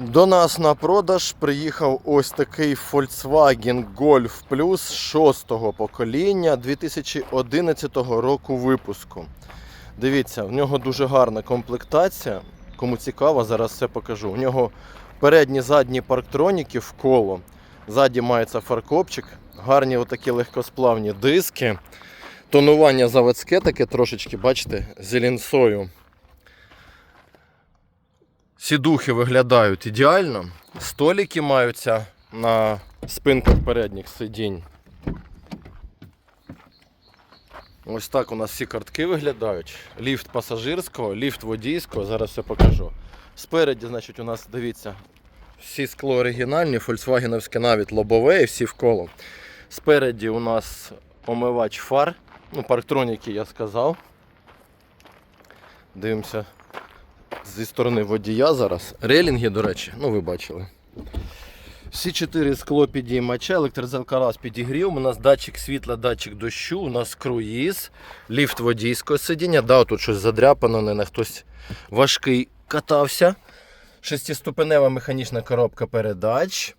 До нас на продаж приїхав ось такий Volkswagen Golf Plus 6 покоління 2011 року випуску. Дивіться, в нього дуже гарна комплектація. Кому цікаво, зараз все покажу. У нього передні задні парктроніки в коло. Ззаді мається фаркопчик, гарні отакі легкосплавні диски. Тонування заводське таке трошечки, бачите, з лінсою. Сідухи виглядають ідеально. Столики маються на спинках передніх сидінь. Ось так у нас всі картки виглядають. Ліфт пасажирського, ліфт водійського, зараз все покажу. Спереді, значить, у нас, дивіться, всі скло оригінальні, фольксвагеновське навіть лобове і всі вколо. Спереді у нас омивач фар. Ну, парктроніки я сказав. Дивимося зі сторони водія зараз. Релінги, до речі, ну ви бачили. Всі чотири скло підіймача, електрозеркала з підігрів, у нас датчик світла, датчик дощу, у нас круїз, ліфт водійського сидіння. Да, тут щось задряпано, не на хтось важкий катався. Шестиступенева механічна коробка передач.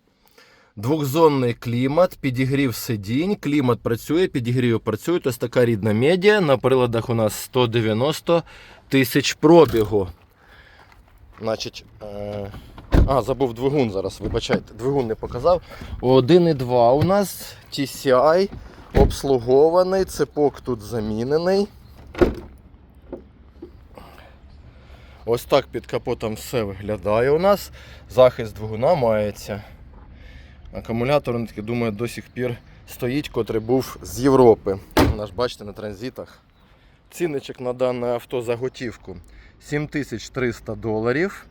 Двохзонний клімат, підігрів сидінь, клімат працює, підігрів працює. Ось така рідна медіа. На приладах у нас 190 тисяч пробігу. Значить, е... а, забув двигун зараз, вибачайте, двигун не показав. 1,2 у нас TCI обслугований, цепок тут замінений. Ось так під капотом все виглядає у нас. Захист двигуна мається. Акумулятор, думаю, до сих пір стоїть, котрий був з Європи. Наш, бачите, на транзитах. Цінничок на дане авто за готівку 7300 доларів.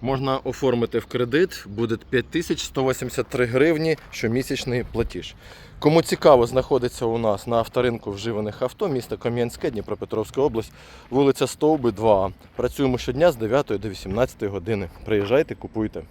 Можна оформити в кредит, буде 5183 гривні щомісячний платіж. Кому цікаво, знаходиться у нас на авторинку вживаних авто, місто Кам'янське, Дніпропетровська область, вулиця Стовби, 2. Працюємо щодня з 9 до 18 години. Приїжджайте, купуйте.